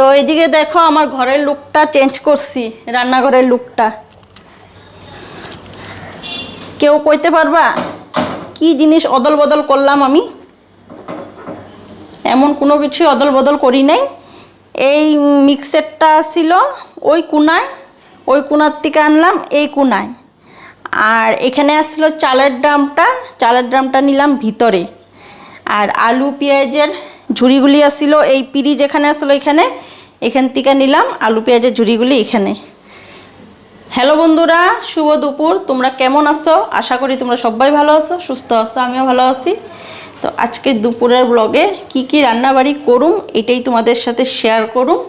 তো এদিকে দেখো আমার ঘরের লুকটা চেঞ্জ করছি, রান্নাঘরের লুকটা কেউ কইতে পারবা কি জিনিস অদল বদল করলাম আমি? এমন কোনো কিছু অদল বদল করি নাই। এই মিক্সারটা ছিল ওই কোনায়, ওই কোনার থেকে আনলাম এই কোনায়। আর এখানে আসলো চালের ড্রামটা চালের ড্রামটা নিলাম ভিতরে। আর আলু, পেঁয়াজের ঝুড়িগুলি আসছিল এই পিড়ি যেখানে আসলো এখানে, এখান থেকে নিলাম আলু পেঁয়াজের ঝুড়িগুলি এখানে। হ্যালো বন্ধুরা, শুভ দুপুর, তোমরা কেমন আছো? আশা করি তোমরা সবাই ভালো আছো, সুস্থ আছো, আমিও ভালো আছি। তো আজকে দুপুরের ব্লগে কি কি রান্নাবাড়ি করুম, এটাই তোমাদের সাথে শেয়ার করুম।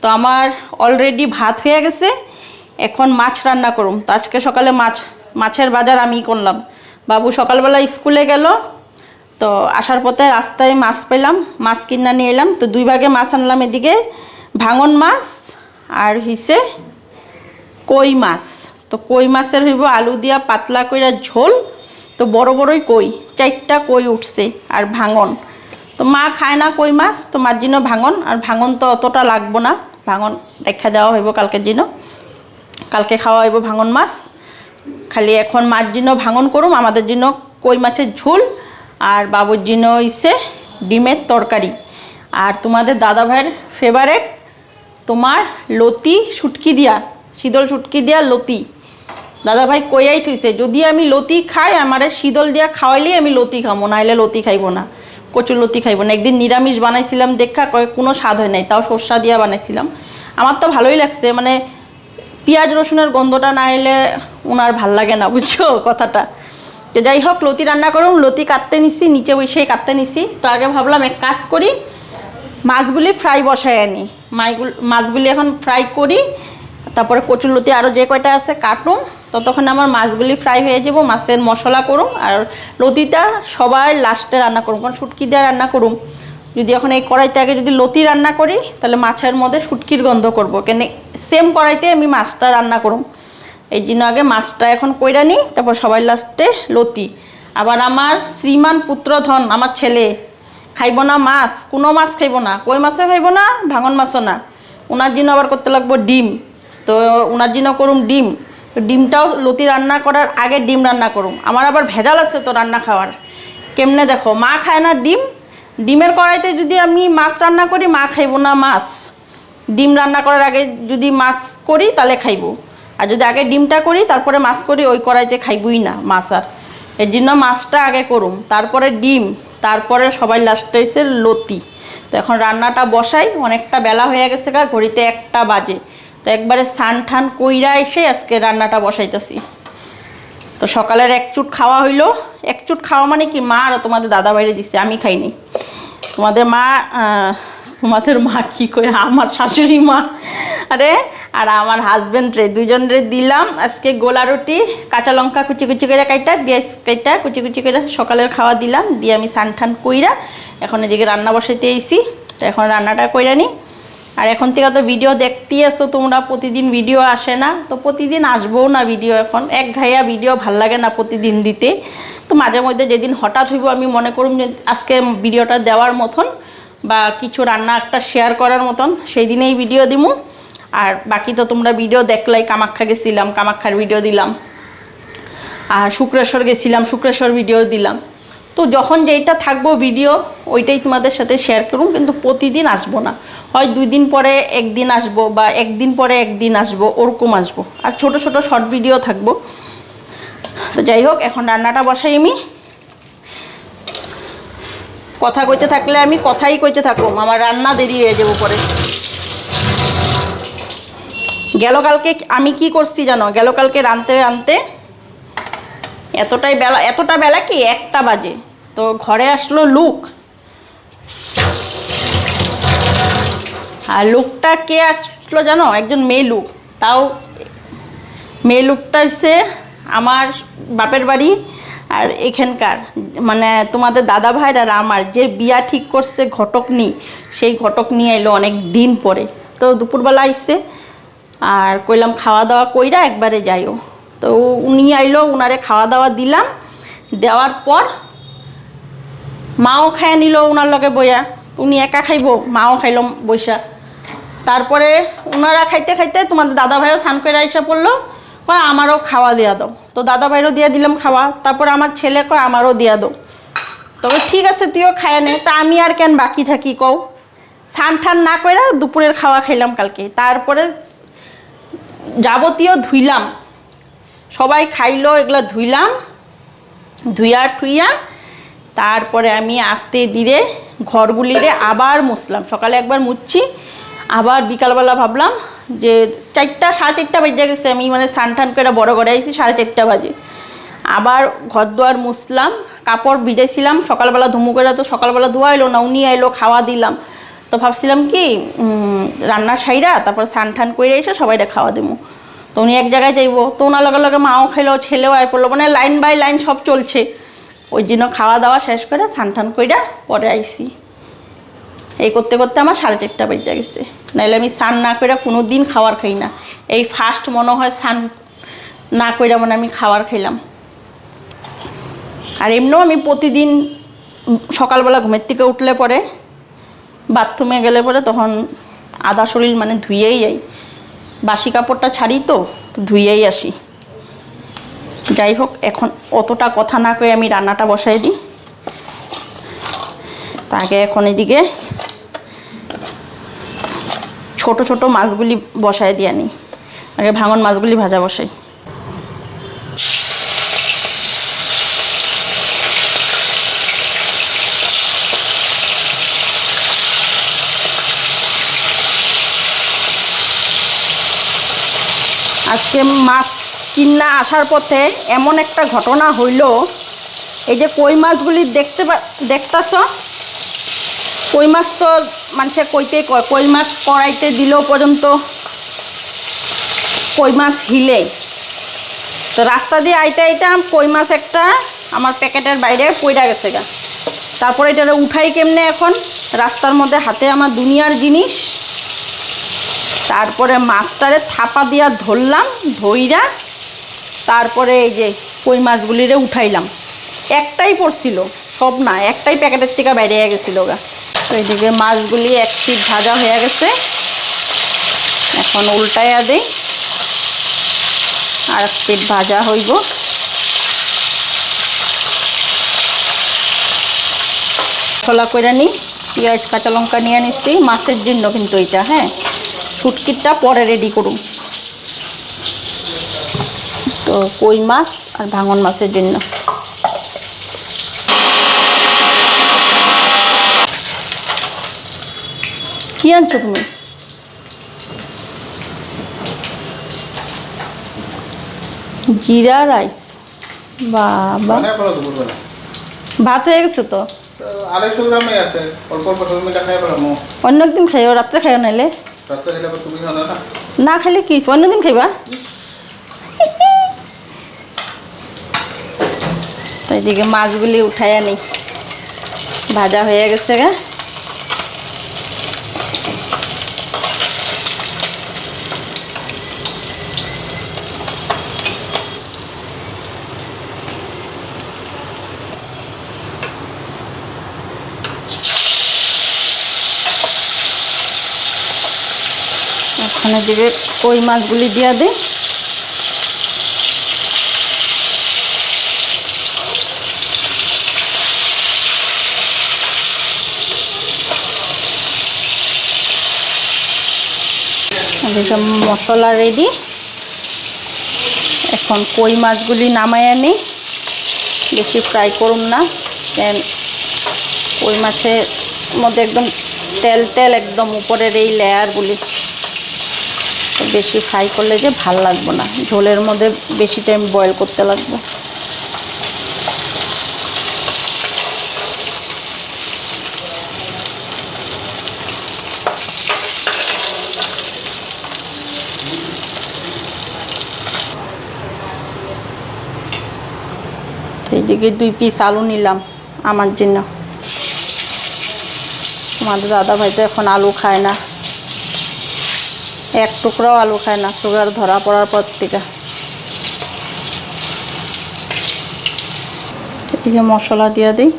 তো আমার অলরেডি ভাত হয়ে গেছে, এখন মাছ রান্না করুম। তো আজকে সকালে মাছ, মাছের বাজার আমি করলাম। বাবু সকালবেলা স্কুলে গেল তো আসার পথে রাস্তায় মাছ পেলাম, মাছ কিনা নিয়ে এলাম। তো দুই ভাগে মাছ আনলাম এদিকে, ভাঙন মাছ আর হিসে কই মাছ। তো কই মাছের হইব আলু দিয়া পাতলা কইরা ঝোল, তো বড় বড়ই কই, চারটা কই উঠছে আর ভাঙন। তো মা খায় না কই মাছ, তো মার জন্য ভাঙন, আর ভাঙন তো অতটা লাগবো না। ভাঙন রেখা দেওয়া হইব কালকের জন্য। কালকে খাওয়া হইব ভাঙন মাছ। খালি এখন মার জন্য ভাঙন করুম, আমাদের জন্য কই মাছের ঝোল আর বাবুর জন্য হইছে ডিমের তরকারি। আর তোমাদের দাদা ভাইয়ের ফেভারেট তোমার লতি শুটকি দিয়া, শীতল শুটকি দিয়া লতি। দাদা ভাই কইয়াই থইছে, যদি আমি লতি খাই, আমারে শীতল দিয়া খাওয়াইলেই আমি লতি খাব নাহলে লতি খাইবো না, কচুর লতি খাইবো না। একদিন নিরামিষ বানাইছিলাম, দেখা কোনো স্বাদ হয় নাই, তাও সর্ষা দিয়া বানাইছিলাম। আমার তো ভালোই লাগছে মানে পেঁয়াজ রসুনের গন্ধটা না এলে ওনার ভালো লাগে না, বুঝছ কথাটা। তো যাই হোক, লতি রান্না করুন, লতি কাটতে নিছি, নিচে বসেই কাটতে নিছি। তো আগে ভাবলাম এক কাজ করি, মাছগুলি ফ্রাই বসাই আনি। মাইগুল মাছগুলি এখন ফ্রাই করি, তারপরে কচুর লতি আরও যে কয়টা আছে কাটুন। ততক্ষণ আমার মাছগুলি ফ্রাই হয়ে যাব, মাছের মশলা করুন, আর লতিটা সবাই লাস্টে রান্না করুন, কারণ শুটকি দিয়ে রান্না করুন। যদি এখন এই কড়াইতে আগে যদি লতি রান্না করি, তাহলে মাছের মধ্যে শুটকির গন্ধ করব। কেন সেম কড়াইতে আমি মাছটা রান্না করুন। এই জন্য আগে মাছটা এখন কইরা নিই, তারপর সবাই লাস্টে লতি। আবার আমার শ্রীমান পুত্রধন, আমার ছেলে, খাইব না মাছ, কোনো মাছ খাইব না। কই মাছও খাইব না, ভাঙন মাছও না। ওনার জন্য আবার করতে লাগবো ডিম। তো ওনার জন্য করুম ডিম। ডিমটাও লতি রান্না করার আগে ডিম রান্না করুম। আমার আবার ভেজাল আছে তো রান্না খাওয়ার। কেমনে দেখো, মা খায় না ডিম। ডিমের কড়াইতে যদি আমি মাছ রান্না করি, মা খাইব না মাছ। ডিম রান্না করার আগে যদি মাছ করি, তাহলে খাইবো। আর যদি আগে ডিমটা করি, তারপরে মাছ করি, ওই কড়াইতে খাইবই না মাছ আর। এর জন্য মাছটা আগে করুম। তারপরে ডিম, তারপরে সবাই লাস্টে এসে লতি। তো এখন রান্নাটা বসাই, অনেকটা বেলা হয়ে গেছে গা, ঘড়িতে একটা বাজে। তো একবারে স্নান ঠান কইরা এসে আজকে রান্নাটা বসাইতেছি। তো সকালের এক চুট খাওয়া হইল। এক চুট খাওয়া মানে কি? মা আর তোমাদের দাদা বাইরে দিছে, আমি খাইনি তোমাদের মা তোমাদের মা কি করে আমার শাশুড়ি মা। আরে আর আমার হাজব্যান্ড রে দুজন রে দিলাম। আজকে গোলা রুটি, কাঁচা লঙ্কা কুচি কুচি করে কাইটা, পেঁয়াজ কাইটা কুচি কুচি করে সকালের খাওয়া দিলাম, দিয়ে আমি সান ঠান কইরা এখন এদিকে রান্না বসাইতে এসি তো এখন রান্নাটা কইরা নিই আর এখন থেকে তো ভিডিও দেখতেই আসো তোমরা, প্রতিদিন ভিডিও আসে না। তো প্রতিদিন আসব না ভিডিও এখন। এক ঘাইয়া ভিডিও ভালো লাগে না প্রতিদিন দিতে। তো মাঝে মধ্যে যেদিন হঠাৎ হইব, আমি মনে করুম যে আজকে ভিডিওটা দেওয়ার মতন বা কিছু রান্না একটা শেয়ার করার মতন, সেই দিনেই ভিডিও দিমু। আর বাকি তো তোমরা ভিডিও দেখলাই, কামাখ্যা গেছিলাম, কামাখ্যার ভিডিও দিলাম। আর শুক্রেশ্বর গেছিলাম, শুক্রেশ্বর ভিডিও দিলাম। তো যখন যেইটা থাকব ভিডিও ওইটাই তোমাদের সাথে শেয়ার করুন, কিন্তু প্রতিদিন আসব না। হয় দুই দিন পরে একদিন আসব, বা একদিন পরে একদিন আসব, ওরকম আসব। আর ছোট ছোট শর্ট ভিডিও থাকব। তো যাই হোক, এখন রান্নাটা বসাই আমি। কথা কইতে থাকলে আমি কথাই কইতে থাকব আমার রান্না দেরি হয়ে যাব পরে গেল কালকে আমি কি করছি জানো? গেল কালকে রানতে রানতে এতটাই বেলা, এতটা বেলা কি? একটা বাজে। তো ঘরে আসলো লুক। আর লুকটা কে আসলো জানো? একজন মেয়ে লুক। তাও মেয়ে লুকটা হচ্ছে আমার বাপের বাড়ি আর এখানকার। মানে তোমাদের দাদা ভাইর আর আমার। যে বিয়া ঠিক করছে ঘটক নি সেই ঘটক নিয়ে এলো অনেক দিন পরে। তো দুপুরবেলা আসছে আর কইলাম খাওয়া দাওয়া কইরা একবারে যাইও। তো উনি আইলো, উনারে খাওয়া দাওয়া দিলাম। দেওয়ার পর মাও খায় নিল উনার লগে বইয়া। উনি একা খাইব, মাও খাইলাম বৈশা তারপরে ওনারা খাইতে খাইতে তোমাদের দাদা ভাইও স্নান করে এসে পড়ল, কয় আমারও খাওয়া দিয়া দাও। তো দাদা ভাইরও দিয়ে দিলাম খাওয়া, তারপরে আমার ছেলে কয় আমারও দিয়া দাও। তবে ঠিক আছে, তুইও খায় নে। তা আমি আর কেন বাকি থাকি কও? স্নান ঠান না করে দুপুরের খাওয়া খাইলাম কালকে। তারপরে যাবতীয় ধুইলাম। সবাই খাইলো, এগুলো ধুইলাম, ধুইয়া টুইয়া, তারপরে আমি আস্তে ধীরে ঘরগুলিরে আবার মুছলাম। সকালে একবার মুছছি, আবার বিকালবেলা ভাবলাম যে চারটা, সাড়ে চারটা বেজে গেছে, আমি মানে স্নান টান করে বড় করে আইছি, সাড়ে চারটা বাজে। আবার ঘর দুয়ার মুছলাম, কাপড় ভিজাইছিলাম, সকালবেলা ধুমু করে তো সকালবেলা ধোয়া এলো না, উনি এলো খাওয়া দিলাম। তো ভাবছিলাম কি উম, রান্নার সাইরা তারপর স্নান টান করে এসে সবাইটা খাওয়া দেবো তো উনি এক জায়গায় যাইবো তো ওনার লগে লগে মাও খেলো ছেলেও আয় পড়ল মানে লাইন বাই লাইন সব চলছে। ওই জন্য খাওয়া দাওয়া শেষ করে স্নান টান কইরা পরে আইসি। এই করতে করতে আমার সাড়ে চারটা বেজে গেছে। নাহলে আমি স্নান না করে কোনো দিন খাবার খাই না। এই ফার্স্ট মনে হয় স্নান না কইরা মানে আমি খাবার খাইলাম। আর এমনিও আমি প্রতিদিন সকালবেলা ঘুমের থেকে উঠলে পরে বাথরুমে গেলে পরে তখন আধা শরীর মানে ধুয়েই যাই বাসি কাপড়টা ছাড়ি তো ধুয়েই আসি। যাই হোক, এখন অতটা কথা না কয়ে আমি রান্নাটা বসাই দিই। তাকে এখন এদিকে ছোট ছোট মাছগুলি বসায় দিয়ে আনি আগে ভাঙন মাছগুলি ভাজা বসাই। আজকে মাছ কিনা আসার পথে এমন একটা ঘটনা হইল। এই যে কই মাছগুলি দেখতে দেখতেছ? কই মাছ তো মানুষে কইতে কই মাছ কড়াইতে দিলেও পর্যন্ত কই মাছ হিলে। তো রাস্তা দিয়ে আইতে আইতাম কই মাছ একটা আমার প্যাকেটের বাইরে পইরা গেছে গা। তারপরে এটা উঠাই কেমনে এখন? রাস্তার মধ্যে হাতে আমার দুনিয়ার জিনিস। তারপরে মাছটারে থাপা দিয়া ধরলাম, ধইরা তারপরে এই যে কই মাছগুলিরে উঠাইলাম। একটাই পড়ছিল, সব না, একটাই প্যাকেটের থেকে বাইরে গেছিল গা। তো এইদিকে মাছগুলি এক পিট ভাজা হয়ে গেছে। এখন উল্টাইয়া দেই, আর এক পিট ভাজা হইব। ছোলা করে নিই পেঁয়াজ, কাঁচা লঙ্কা নিয়ে নিচ্ছি মাছের জন্য কিন্তু এটা হ্যাঁ? শুটকিটা পরে রেডি করুন। তো কই মাছ আর ভাঙন মাছের জন্য। কি আনছো তুমি? জিরা রাইস। বাবা। ভাত হয়ে গেছে তো? অন্য একদিন খাইও রাত্রে খাইও নাইলে। খেলে না খাইলে কি অন্য দিন খাইবা? এদিকে মাছগুলি উঠাই আনি ভাজা হয়ে গেছে গা। ওখানে দিকে কই মাছগুলি দিয়া দে। এদিকে মশলা রেডি এখন কই মাছগুলি নামাই আনি বেশি ফ্রাই করুন না। দেন কই মাছের মধ্যে একদম তেল তেল একদম উপরের এই লেয়ারগুলি বেশি ফ্রাই করলে যে ভালো লাগবে না। ঝোলের মধ্যে বেশি টাইম বয়েল করতে লাগবে। এইদিকে দুই পিস আলু নিলাম আমার জন্য। আমাদের দাদা ভাই তো এখন আলু খায় না। এক টুকরাও আলু খায় না সুগার ধরা পড়ার পর থেকে। এদিকে মশলা দিয়ে দিই।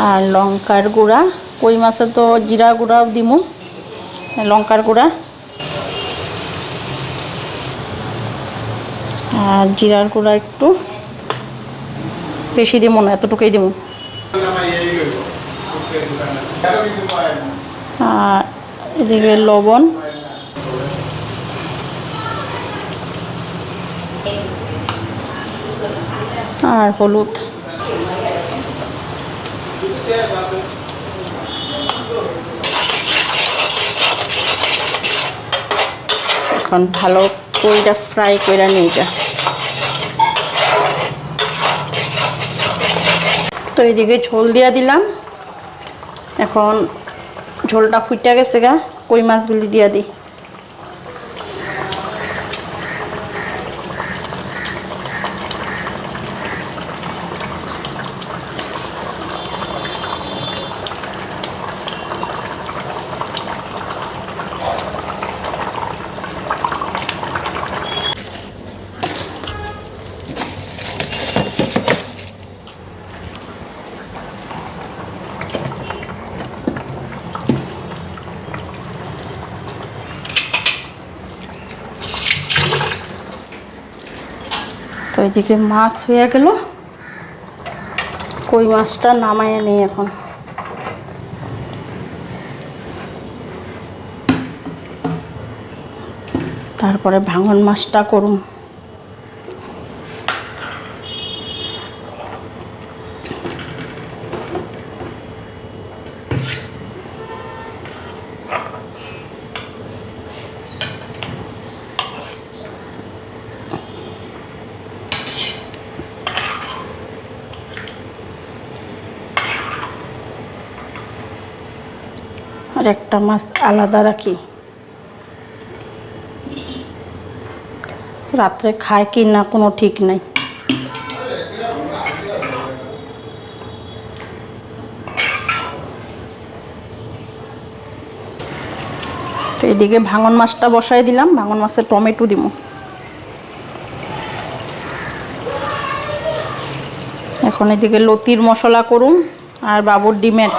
আর লঙ্কার গুঁড়া, কই মাছে তো জিরা গুঁড়াও দিমু, লঙ্কার গুঁড়া। আর জিরার গুঁড়া একটু। বেশি দিমু না, এতটুকুই আর এদিকে লবণ। আর হলুদ। এখন ভালো কইরা ফ্রাই কইরা নিয়ে যা। তো এদিকে ঝোল দিয়া দিলাম। এখন ঝোলটা ফুটে গেছে গা কই মাছগুলি দিয়া দিই এদিকে মাছ হয়ে গেল। কই মাছটা নামায় নেই এখন। তারপরে ভাঙন মাছটা করুম। আর একটা মাছ আলাদা রাখি। রাত্রে খায় কি না কোনো ঠিক নাই। এদিকে ভাঙন মাছটা বসাই দিলাম, ভাঙন মাছের টমেটো দিব। এখন এদিকে লতির মশলা করুন আর বাবুর ডিমের।